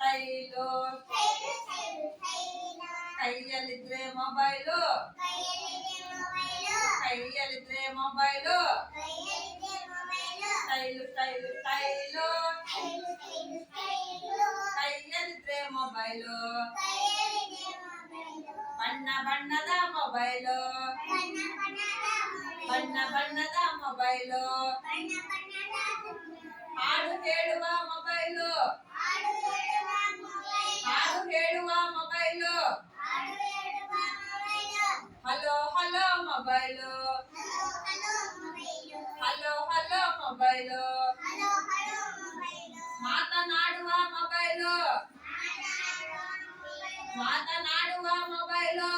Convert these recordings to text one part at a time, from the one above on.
ಕೈಲು ಕೈಯಲ್ಲಿದ್ರೆ ಮೊಬೈಲು ಕೈಯಲ್ಲಿದ್ರೆ ಮೊಬೈಲು ಕೈಲು ಕೈಲು ಕೈಲು ಕೈಯಲ್ಲಿದ್ರೆ ಮೊಬೈಲು ಬಣ್ಣ ಬಣ್ಣದ ಮೊಬೈಲು ಬಣ್ಣ ಬಣ್ಣದ ಮೊಬೈಲು ಹಾಡು ಕೇಳುವ mobile hello mobile hello hello mobile ಮಾತನಾಡುವ ಮೊಬೈಲು ಮಾತನಾಡುವ mobile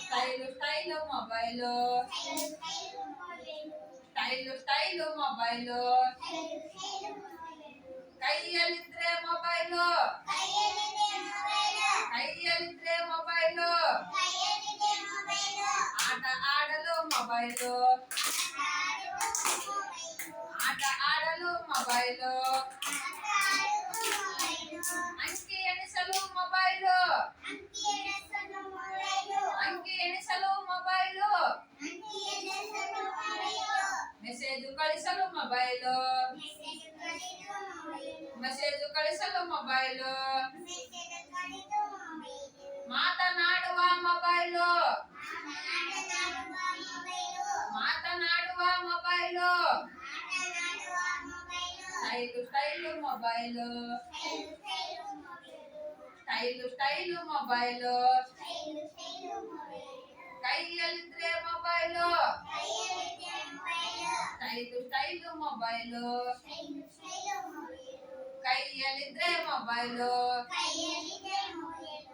style style mobile style style mobile ಕೈಯಲ್ಲಿದ್ರೆ mobile ಕೈಯಲ್ಲಿದ್ರೆ ಮೊಬೈಲು ఆట ఆడలు మొబైలు. ఆట ఆడలు మొబైలు. అంకి ఎణిసలు మొబైలు? అంకి ఎణిసలు మొబైలు? మెసేజ్ కళిసలు మొబైలు. మెసేజ్ కళిసలు mobile. మాతనాడువ mobile. style style mobile style style mobile ಕೈಯಲ್ಲಿದ್ರೆ mobile style style mobile ಕೈಯಲ್ಲಿದ್ರೆ ಮೊಬೈಲು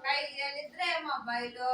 ಕೈಯಲ್ಲಿದ್ರೆ ಮೊಬೈಲು